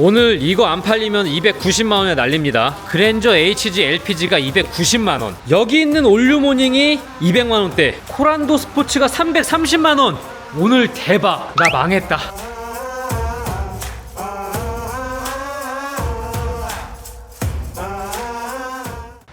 오늘 이거 안 팔리면 290만 원에 날립니다. 그랜저 HG LPG가 290만 원. 여기 있는 올류모닝이 200만 원대. 코란도 스포츠가 330만 원. 오늘 대박. 나 망했다.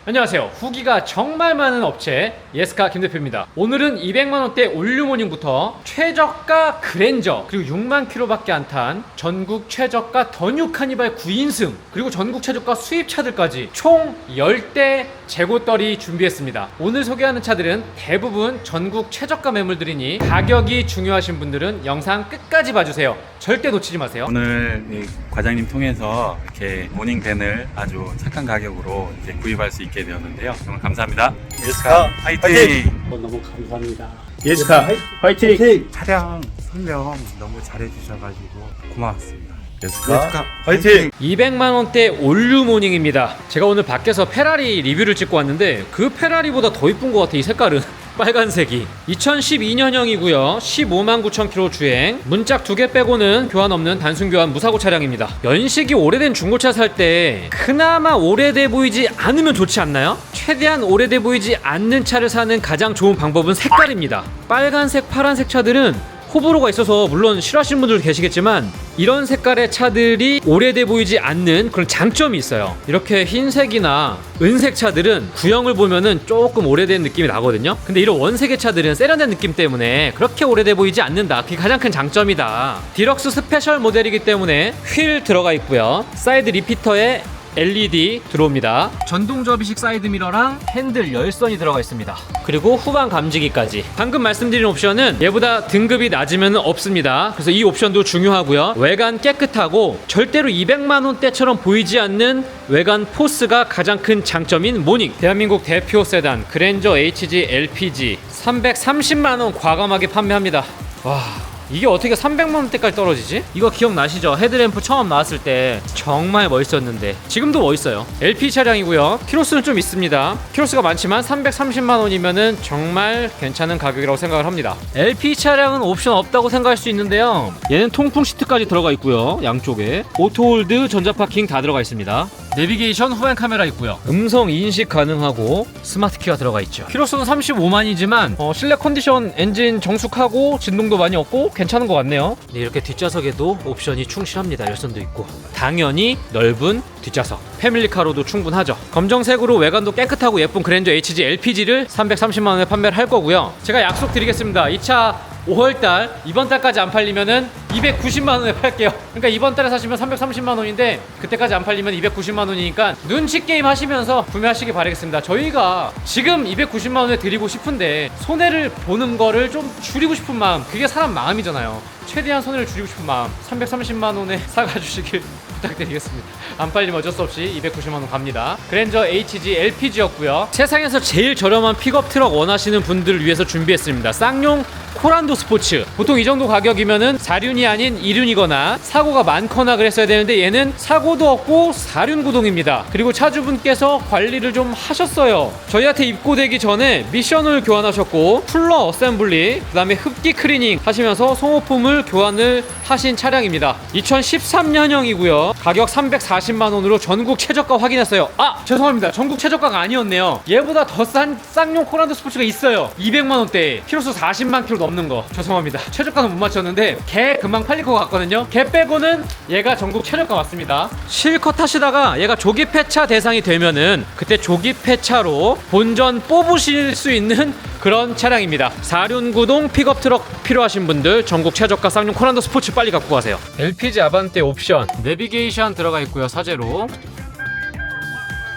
안녕하세요. 후기가 정말 많은 업체 예스카 김 대표입니다. 오늘은 200만 원대 올류모닝부터 최저가 그랜저 그리고 6만 킬로밖에 안 탄 전국 최저가 더뉴 카니발 9인승 그리고 전국 최저가 수입차들까지 총 10대 재고떨이 준비했습니다. 오늘 소개하는 차들은 대부분 전국 최저가 매물들이니 가격이 중요하신 분들은 영상 끝까지 봐주세요. 절대 놓치지 마세요. 오늘 이 과장님 통해서 이렇게 모닝밴을 아주 착한 가격으로 이제 구입할 수 있게 되었는데요. 정말 감사합니다. 예스카 화이팅! 어, 너무 감사합니다. 예스카 화이팅! 촬영 설명 너무 잘해주셔가지고 고마웠습니다. 예스카 화이팅! 200만 원대 올류 모닝입니다. 제가 오늘 밖에서 페라리 리뷰를 찍고 왔는데 그 페라리보다 더 이쁜 것 같아 이 색깔은. 빨간색이 2012년형이고요. 15만 9천 킬로 주행. 문짝 두 개 빼고는 교환 없는 단순 교환 무사고 차량입니다. 연식이 오래된 중고차 살 때 그나마 오래돼 보이지 않으면 좋지 않나요? 최대한 오래돼 보이지 않는 차를 사는 가장 좋은 방법은 색깔입니다. 빨간색 파란색 차들은 호불호가 있어서 물론 싫어하시는 분들도 계시겠지만 이런 색깔의 차들이 오래돼 보이지 않는 그런 장점이 있어요. 이렇게 흰색이나 은색 차들은 구형을 보면은 조금 오래된 느낌이 나거든요. 근데 이런 원색의 차들은 세련된 느낌 때문에 그렇게 오래돼 보이지 않는다. 그게 가장 큰 장점이다. 디럭스 스페셜 모델이기 때문에 휠 들어가 있고요. 사이드 리피터에 LED 들어옵니다. 전동 접이식 사이드 미러랑 핸들 열선이 들어가 있습니다. 그리고 후방 감지기까지. 방금 말씀드린 옵션은 얘보다 등급이 낮으면 없습니다. 그래서 이 옵션도 중요하고요. 외관 깨끗하고 절대로 200만 원대처럼 보이지 않는 외관 포스가 가장 큰 장점인 모닝. 대한민국 대표 세단 그랜저 HG LPG 330만 원 과감하게 판매합니다. 와. 이게 어떻게 300만 원대까지 떨어지지? 이거 기억나시죠? 헤드램프 처음 나왔을 때 정말 멋있었는데 지금도 멋있어요. LP 차량이고요. 키로수는 좀 있습니다. 키로수가 많지만 330만 원이면은 정말 괜찮은 가격이라고 생각을 합니다. LP 차량은 옵션 없다고 생각할 수 있는데요. 얘는 통풍 시트까지 들어가 있고요. 양쪽에 오토홀드, 전자파킹 다 들어가 있습니다. 내비게이션 후방 카메라 있고요. 음성 인식 가능하고 스마트 키가 들어가 있죠. 키로수는 35만이지만 어, 실내 컨디션 엔진 정숙하고 진동도 많이 없고 괜찮은 것 같네요. 네, 이렇게 뒷좌석에도 옵션이 충실합니다. 열선도 있고 당연히 넓은 뒷좌석. 패밀리카로도 충분하죠. 검정색으로 외관도 깨끗하고 예쁜 그랜저 HG LPG를 330만 원에 판매를 할 거고요. 제가 약속드리겠습니다. 이 차 5월달 이번 달까지 안 팔리면은 290만 원에 팔게요. 그러니까 이번 달에 사시면 330만 원인데 그때까지 안 팔리면 290만 원이니까 눈치 게임 하시면서 구매하시기 바라겠습니다. 저희가 지금 290만 원에 드리고 싶은데 손해를 보는 거를 좀 줄이고 싶은 마음 그게 사람 마음이잖아요. 최대한 손해를 줄이고 싶은 마음 330만 원에 사가 주시길 부탁드리겠습니다. 안 팔리면 어쩔 수 없이 290만 원 갑니다. 그랜저 HG LPG였고요. 세상에서 제일 저렴한 픽업 트럭 원하시는 분들을 위해서 준비했습니다. 쌍용 코란도 스포츠. 보통 이 정도 가격이면은 4륜이 아닌 2륜이거나 사고가 많거나 그랬어야 되는데 얘는 사고도 없고 4륜 구동입니다. 그리고 차주분께서 관리를 좀 하셨어요. 저희한테 입고되기 전에 미션을 교환하셨고 풀러 어셈블리, 그 다음에 흡기 클리닝 하시면서 소모품을 교환을 하신 차량입니다. 2013년형이고요. 가격 340만 원으로 전국 최저가 확인했어요. 아 죄송합니다. 전국 최저가가 아니었네요. 얘보다 더 싼 쌍용 코란도 스포츠가 있어요. 200만 원대, 키로수 40만 킬로 넘는 거. 죄송합니다. 최저가는 못 맞췄는데 걔 금방 팔릴 것 같거든요. 걔 빼고는 얘가 전국 최저가 맞습니다. 실컷 하시다가 얘가 조기 폐차 대상이 되면은 그때 조기 폐차로 본전 뽑으실 수 있는 그런 차량입니다. 4륜 구동 픽업 트럭 필요하신 분들 전국 최저가 쌍용 코란도 스포츠 빨리 갖고 가세요. LPG 아반떼 옵션 내비게이션 들어가 있고요. 사제로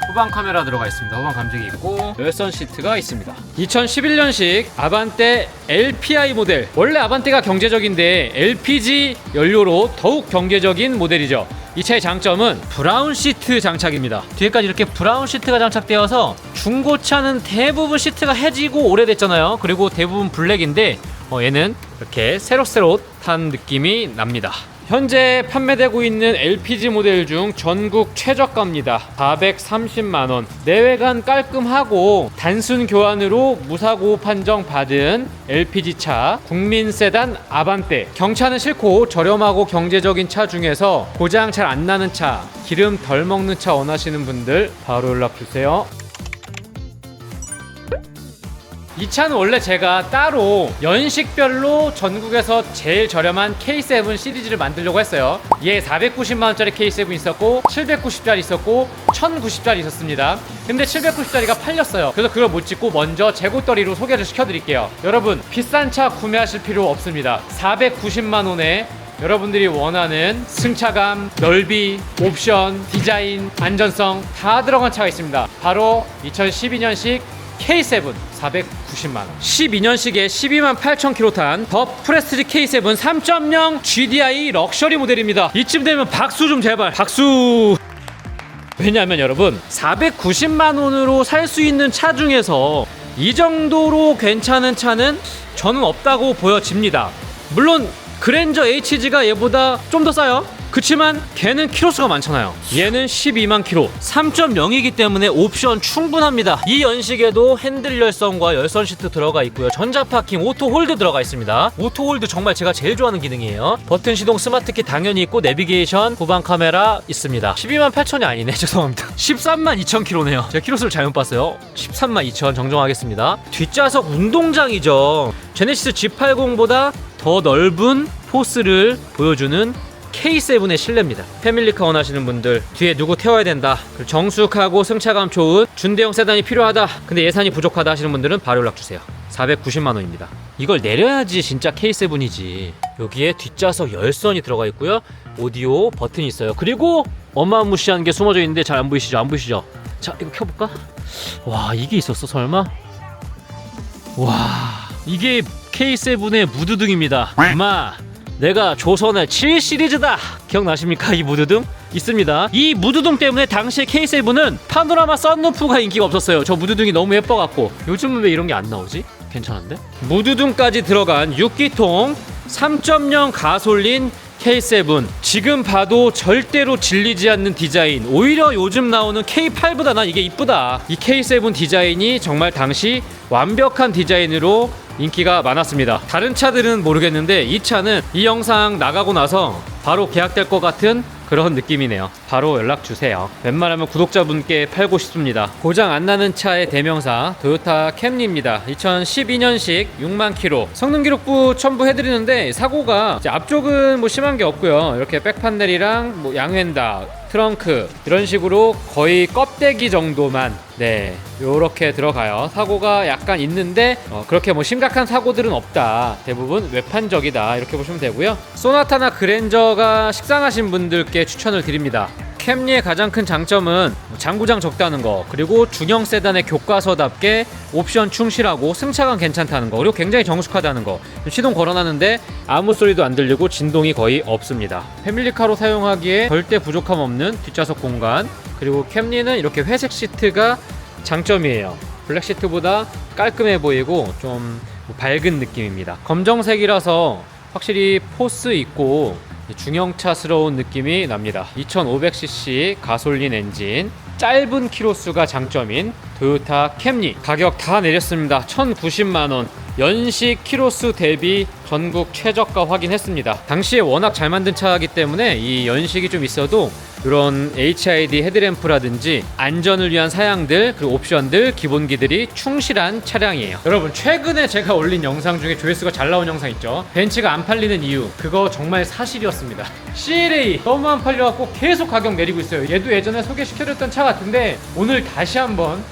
후방 카메라 들어가 있습니다. 후방 감지기 있고 열선 시트가 있습니다. 2011년식 아반떼 LPI 모델. 원래 아반떼가 경제적인데 LPG 연료로 더욱 경제적인 모델이죠. 이 차의 장점은 브라운 시트 장착입니다. 뒤에까지 이렇게 브라운 시트가 장착되어서 중고차는 대부분 시트가 해지고 오래됐잖아요. 그리고 대부분 블랙인데 어, 얘는 이렇게 새록새록 탄 느낌이 납니다. 현재 판매되고 있는 LPG 모델 중 전국 최저가입니다. 430만 원. 내외관 깔끔하고 단순 교환으로 무사고 판정 받은 LPG 차 국민 세단 아반떼. 경차는 싫고 저렴하고 경제적인 차 중에서 고장 잘 안 나는 차, 기름 덜 먹는 차 원하시는 분들 바로 연락 주세요. 이 차는 원래 제가 따로 연식별로 전국에서 제일 저렴한 K7 시리즈를 만들려고 했어요. 얘 490만원짜리 K7 있었고, 790짜리 있었고, 1090짜리 있었습니다. 근데 790짜리가 팔렸어요. 그래서 그걸 못 찍고 먼저 재고떨이로 소개를 시켜드릴게요. 여러분, 비싼 차 구매하실 필요 없습니다. 490만원에 여러분들이 원하는 승차감, 넓이, 옵션, 디자인, 안전성 다 들어간 차가 있습니다. 바로 2012년식 K7 490만원. 12년식에 12만 8천 킬로 탄더 프레스티지 K7 3.0 GDI 럭셔리 모델입니다. 이쯤 되면 박수 좀 제발. 박수. 왜냐하면 여러분 490만 원으로 살 수 있는 차 중에서 이 정도로 괜찮은 차는 저는 없다고 보여집니다. 물론 그랜저 HG가 얘보다 좀 더 싸요 그치만 걔는 키로수가 많잖아요. 얘는 12만 키로 3.0이기 때문에 옵션 충분합니다. 이 연식에도 핸들 열선과 열선 시트 들어가 있고요. 전자 파킹 오토 홀드 들어가 있습니다. 오토 홀드 정말 제가 제일 좋아하는 기능이에요. 버튼 시동 스마트키 당연히 있고 내비게이션 후방 카메라 있습니다. 12만 8천이 아니네. 죄송합니다. 13만 2천 킬로네요. 제가 키로수를 잘못 봤어요. 13만 2천 정정하겠습니다. 뒷좌석 운동장이죠. 제네시스 G80보다 더 넓은 포스를 보여주는 K7의 실내입니다. 패밀리카 원하시는 분들 뒤에 누구 태워야 된다. 정숙하고 승차감 좋은 준대형 세단이 필요하다. 근데 예산이 부족하다 하시는 분들은 바로 연락 주세요. 490만 원입니다. 이걸 내려야지 진짜 K7이지. 여기에 뒷좌석 열선이 들어가 있고요. 오디오 버튼이 있어요. 그리고 어마무시한 게 숨어져 있는데 잘 안 보이시죠? 안 보이시죠? 자, 이거 켜볼까? 와, 이게 있었어 설마? 와, 이게 K7의 무드등입니다. 아마 내가 조선의 7 시리즈다. 기억나십니까? 이 무드등 있습니다. 이 무드등 때문에 당시에 K7은 파노라마 썬루프가 인기가 없었어요. 저 무드등이 너무 예뻐갖고 요즘은 왜 이런 게 안 나오지? 괜찮은데? 무드등까지 들어간 6기통 3.0 가솔린 K7 지금 봐도 절대로 질리지 않는 디자인 오히려 요즘 나오는 K8보다 난 이게 이쁘다 이 K7 디자인이 정말 당시 완벽한 디자인으로 인기가 많았습니다. 다른 차들은 모르겠는데 이 차는 이 영상 나가고 나서 바로 계약될 것 같은 그런 느낌이네요. 바로 연락 주세요. 웬만하면 구독자분께 팔고 싶습니다. 고장 안 나는 차의 대명사 토요타 캠리입니다. 2012년식 6만 킬로. 성능 기록부 첨부해드리는데 사고가 앞쪽은 뭐 심한 게 없고요. 이렇게 백판넬이랑 뭐 양hend다 트렁크 이런 식으로 거의 껍데기 정도만 네 요렇게 들어가요. 사고가 약간 있는데 어, 그렇게 뭐 심각한 사고들은 없다. 대부분 외판적이다. 이렇게 보시면 되고요. 소나타나 그랜저가 식상하신 분들께 추천을 드립니다 캠리의 가장 큰 장점은 장구장 적다는 거 그리고 중형 세단의 교과서답게 옵션 충실하고 승차감 괜찮다는 거 그리고 굉장히 정숙하다는 거. 시동 걸어놨는데 아무 소리도 안 들리고 진동이 거의 없습니다. 패밀리카로 사용하기에 절대 부족함 없는 뒷좌석 공간 그리고 캠리는 이렇게 회색 시트가 장점이에요. 블랙 시트보다 깔끔해 보이고 좀 밝은 느낌입니다. 검정색이라서 확실히 포스 있고 중형차스러운 느낌이 납니다. 2500cc 가솔린 엔진, 짧은 키로수가 장점인 토요타 캠리 가격 다 내렸습니다. 1,090만 원. 연식 키로수 대비 전국 최저가 확인했습니다. 당시에 워낙 잘 만든 차이기 때문에 이 연식이 좀 있어도 이런 HID 헤드램프라든지 안전을 위한 사양들 그리고 옵션들 기본기들이 충실한 차량이에요. 여러분 최근에 제가 올린 영상 중에 조회수가 잘 나온 영상 있죠? 벤츠가 안 팔리는 이유 그거 정말 사실이었습니다. CLA 너무 안 팔려갖고 계속 가격 내리고 있어요. 얘도 예전에 소개시켜드렸던 차 같은데 오늘 다시 한번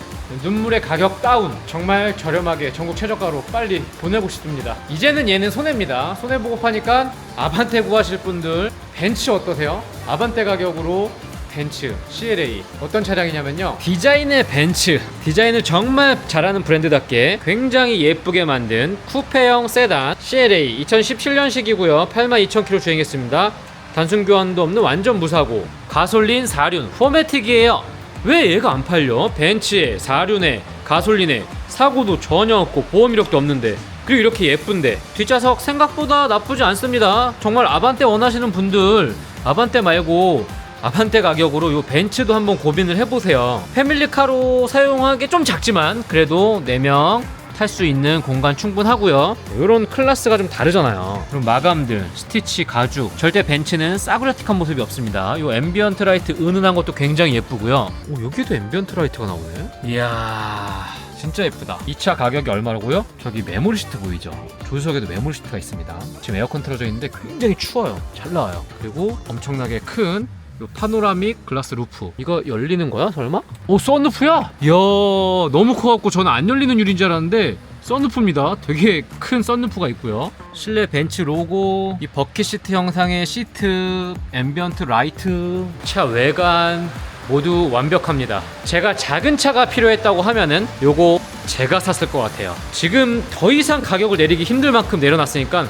눈물의 가격 다운. 정말 저렴하게 전국 최저가로 빨리 보내고 싶습니다. 이제는 얘는 손해입니다. 손해보고 파니까 아반떼 구하실 분들 벤츠 어떠세요? 아반떼 가격으로 벤츠 CLA 어떤 차량이냐면요. 디자인의 벤츠. 디자인을 정말 잘하는 브랜드답게 굉장히 예쁘게 만든 쿠페형 세단 CLA 2017년식이고요. 82,000km 주행했습니다. 단순 교환도 없는 완전 무사고. 가솔린 4륜 포매틱이에요 왜 얘가 안 팔려? 벤츠에 4륜에 가솔린에 사고도 전혀 없고 보험 이력도 없는데 그리고 이렇게 예쁜데 뒷좌석 생각보다 나쁘지 않습니다. 정말 아반떼 원하시는 분들 아반떼 말고 아반떼 가격으로 요 벤츠도 한번 고민을 해보세요. 패밀리카로 사용하기 좀 작지만 그래도 4명 탈 수 있는 공간 충분하고요. 이런 클래스가 좀 다르잖아요. 그리고 마감들, 스티치, 가죽. 절대 벤츠는 싸구려틱한 모습이 없습니다. 요 앰비언트 라이트 은은한 것도 굉장히 예쁘고요. 오 여기도 앰비언트 라이트가 나오네. 이야. 진짜 예쁘다. 이차 가격이 얼마라고요? 저기 메모리 시트 보이죠? 조수석에도 메모리 시트가 있습니다. 지금 에어컨 틀어져 있는데 굉장히 추워요. 잘 나와요. 그리고 엄청나게 큰 요 파노라믹 글라스 루프. 이거 열리는 거야 설마? 오 썬루프야? 이야 너무 커갖고 저는 안 열리는 유리인 줄 알았는데 썬루프입니다. 되게 큰 썬루프가 있고요. 실내 벤츠 로고 이 버킷 시트 형상의 시트 앰비언트 라이트. 차 외관 모두 완벽합니다. 제가 작은 차가 필요했다고 하면은 요거 제가 샀을 것 같아요. 지금 더 이상 가격을 내리기 힘들 만큼 내려놨으니까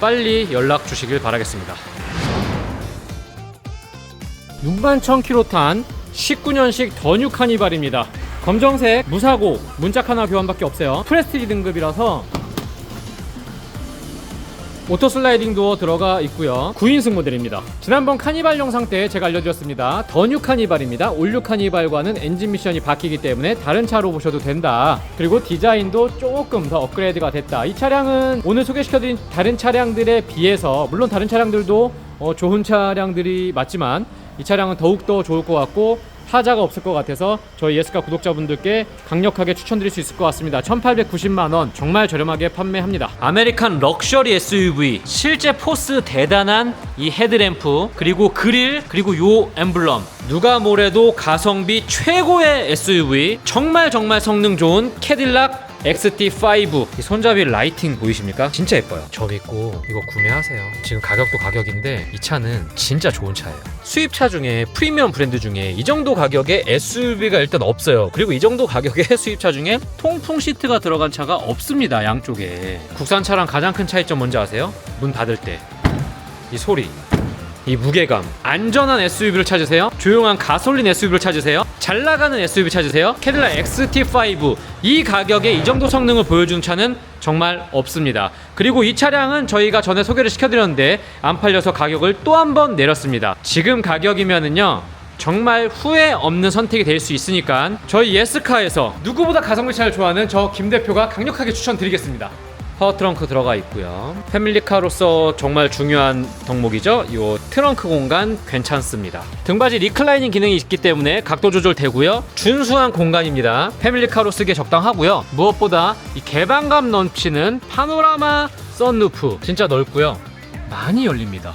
빨리 연락 주시길 바라겠습니다 6만 1000km 탄 19년식 더뉴 카니발입니다. 검정색 무사고 문짝 하나 교환밖에 없어요. 프레스티지 등급이라서 오토 슬라이딩 도어 들어가 있고요. 9인승 모델입니다. 지난번 카니발 영상 때 제가 알려드렸습니다. 더뉴 카니발입니다. 올류 카니발과는 엔진 미션이 바뀌기 때문에 다른 차로 보셔도 된다. 그리고 디자인도 조금 더 업그레이드가 됐다. 이 차량은 오늘 소개시켜드린 다른 차량들에 비해서 물론 다른 차량들도 어, 좋은 차량들이 맞지만 이 차량은 더욱더 좋을 것 같고 하자가 없을 것 같아서 저희 예스카 구독자분들께 강력하게 추천드릴 수 있을 것 같습니다. 1890만 원 정말 저렴하게 판매합니다. 아메리칸 럭셔리 SUV 실제 포스 대단한 이 헤드램프 그리고 그릴 그리고 요 엠블럼 누가 뭐래도 가성비 최고의 SUV 정말 정말 성능 좋은 캐딜락 XT5 이 손잡이 라이팅 보이십니까? 진짜 예뻐요. 저 믿고 이거 구매하세요. 지금 가격도 가격인데 이 차는 진짜 좋은 차예요. 수입차 중에 프리미엄 브랜드 중에 이 정도 가격에 SUV가 일단 없어요. 그리고 이 정도 가격에 수입차 중에 통풍 시트가 들어간 차가 없습니다. 양쪽에. 국산차랑 가장 큰 차이점 뭔지 아세요? 문 닫을 때 이 소리. 이 무게감 안전한 SUV를 찾으세요. 조용한 가솔린 SUV를 찾으세요. 잘 나가는 SUV 찾으세요. 캐딜락 XT5 이 가격에 이 정도 성능을 보여주는 차는 정말 없습니다. 그리고 이 차량은 저희가 전에 소개를 시켜드렸는데 안 팔려서 가격을 또 한 번 내렸습니다. 지금 가격이면은요 정말 후회 없는 선택이 될 수 있으니까 저희 예스카에서 누구보다 가성비 차를 좋아하는 저 김 대표가 강력하게 추천드리겠습니다 파워 트렁크 들어가 있고요. 패밀리카로서 정말 중요한 덕목이죠. 이 트렁크 공간 괜찮습니다. 등받이 리클라이닝 기능이 있기 때문에 각도 조절 되고요. 준수한 공간입니다. 패밀리카로 쓰기에 적당하고요. 무엇보다 이 개방감 넘치는 파노라마 썬루프 진짜 넓고요. 많이 열립니다.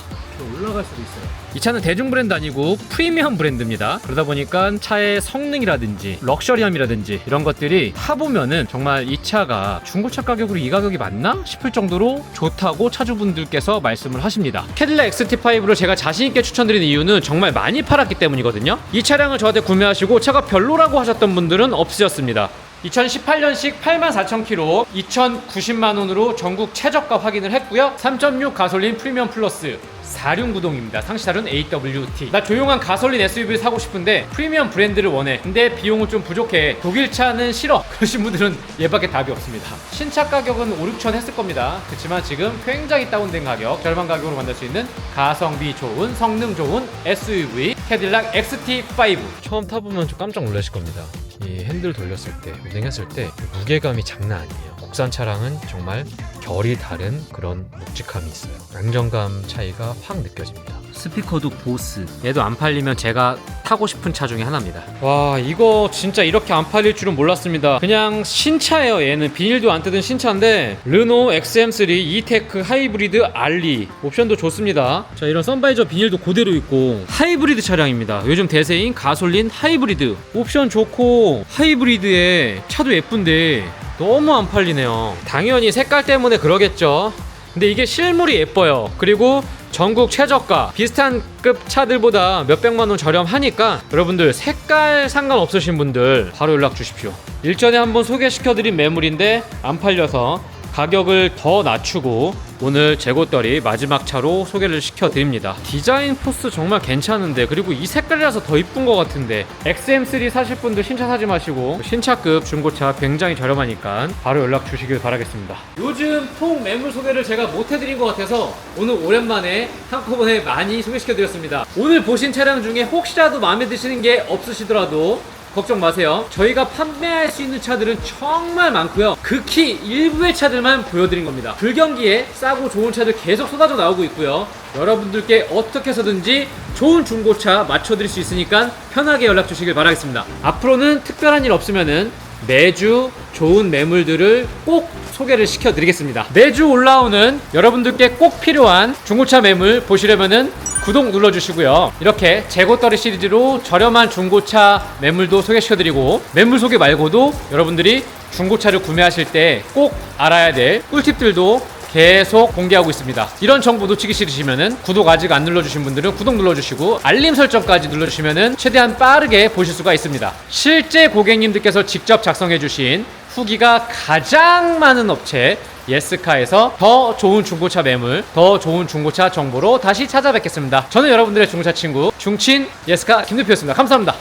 올라갈 수도 있어요. 이 차는 대중 브랜드 아니고 프리미엄 브랜드입니다. 그러다 보니까 차의 성능이라든지 럭셔리함이라든지 이런 것들이 타보면은 정말 이 차가 중고차 가격으로 이 가격이 맞나 싶을 정도로 좋다고 차주분들께서 말씀을 하십니다. 캐딜락 XT5를 제가 자신있게 추천드리는 이유는 정말 많이 팔았기 때문이거든요. 이 차량을 저한테 구매하시고 차가 별로라고 하셨던 분들은 없으셨습니다. 2018년식 84,000km 2,090만 원으로 전국 최저가 확인을 했고요. 3.6 가솔린 프리미엄 플러스 4륜 구동입니다. 상시다륜 AWT. 나 조용한 가솔린 SUV를 사고 싶은데 프리미엄 브랜드를 원해. 근데 비용은 좀 부족해. 독일 차는 싫어. 그러신 분들은 얘밖에 답이 없습니다. 신차 가격은 5, 6천 했을 겁니다. 그렇지만 지금 굉장히 다운된 가격, 절반 가격으로 만날 수 있는 가성비 좋은, 성능 좋은 SUV 캐딜락 XT5. 처음 타보면 좀 깜짝 놀라실 겁니다. 이 핸들 돌렸을 때, 운행했을 때 무게감이 장난 아니에요. 국산 차량은 정말 결이 다른 그런 묵직함이 있어요. 안정감 차이가 확 느껴집니다. 스피커도 보스. 얘도 안 팔리면 제가 타고 싶은 차 중에 하나입니다. 와, 이거 진짜 이렇게 안 팔릴 줄은 몰랐습니다. 그냥 신차예요, 얘는. 비닐도 안 뜯은 신차인데, 르노 XM3 이테크 하이브리드 알리. 옵션도 좋습니다. 자, 이런 선바이저 비닐도 그대로 있고, 하이브리드 차량입니다. 요즘 대세인 가솔린 하이브리드. 옵션 좋고, 하이브리드에 차도 예쁜데, 너무 안 팔리네요. 당연히 색깔 때문에 그러겠죠. 근데 이게 실물이 예뻐요. 그리고 전국 최저가 비슷한 급 차들보다 몇백만 원 저렴하니까 여러분들 색깔 상관없으신 분들 바로 연락 주십시오. 일전에 한번 소개시켜드린 매물인데 안 팔려서 가격을 더 낮추고 오늘 재고떨이 마지막 차로 소개를 시켜드립니다. 디자인 포스 정말 괜찮은데 그리고 이 색깔이라서 더 이쁜 것 같은데 XM3 사실 분들 신차 사지 마시고 신차급 중고차 굉장히 저렴하니까 바로 연락 주시길 바라겠습니다. 요즘 통 매물 소개를 제가 못 해드린 것 같아서 오늘 오랜만에 한꺼번에 많이 소개시켜드렸습니다. 오늘 보신 차량 중에 혹시라도 마음에 드시는 게 없으시더라도 걱정 마세요. 저희가 판매할 수 있는 차들은 정말 많고요. 극히 일부의 차들만 보여드린 겁니다. 불경기에 싸고 좋은 차들 계속 쏟아져 나오고 있고요. 여러분들께 어떻게 해서든지 좋은 중고차 맞춰드릴 수 있으니까 편하게 연락 주시길 바라겠습니다. 앞으로는 특별한 일 없으면은 매주 좋은 매물들을 꼭 소개를 시켜드리겠습니다. 매주 올라오는 여러분들께 꼭 필요한 중고차 매물 보시려면은 구독 눌러주시고요. 이렇게 재고떨이 시리즈로 저렴한 중고차 매물도 소개시켜드리고 매물 소개 말고도 여러분들이 중고차를 구매하실 때 꼭 알아야 될 꿀팁들도 계속 공개하고 있습니다. 이런 정보 놓치기 싫으시면은 구독 아직 안 눌러주신 분들은 구독 눌러주시고 알림 설정까지 눌러주시면은 최대한 빠르게 보실 수가 있습니다. 실제 고객님들께서 직접 작성해주신 후기가 가장 많은 업체 예스카에서 더 좋은 중고차 매물, 더 좋은 중고차 정보로 다시 찾아뵙겠습니다. 저는 여러분들의 중고차 친구 중친 예스카 김대표였습니다. 감사합니다.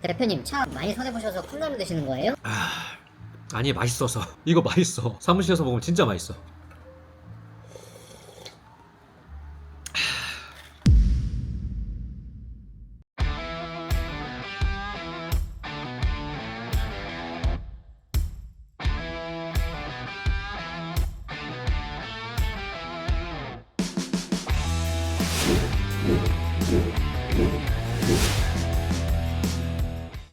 대표님 차 많이 손해보셔서 콩나물 드시는 거예요? 아니 맛있어서 이거 맛있어. 사무실에서 먹으면 진짜 맛있어.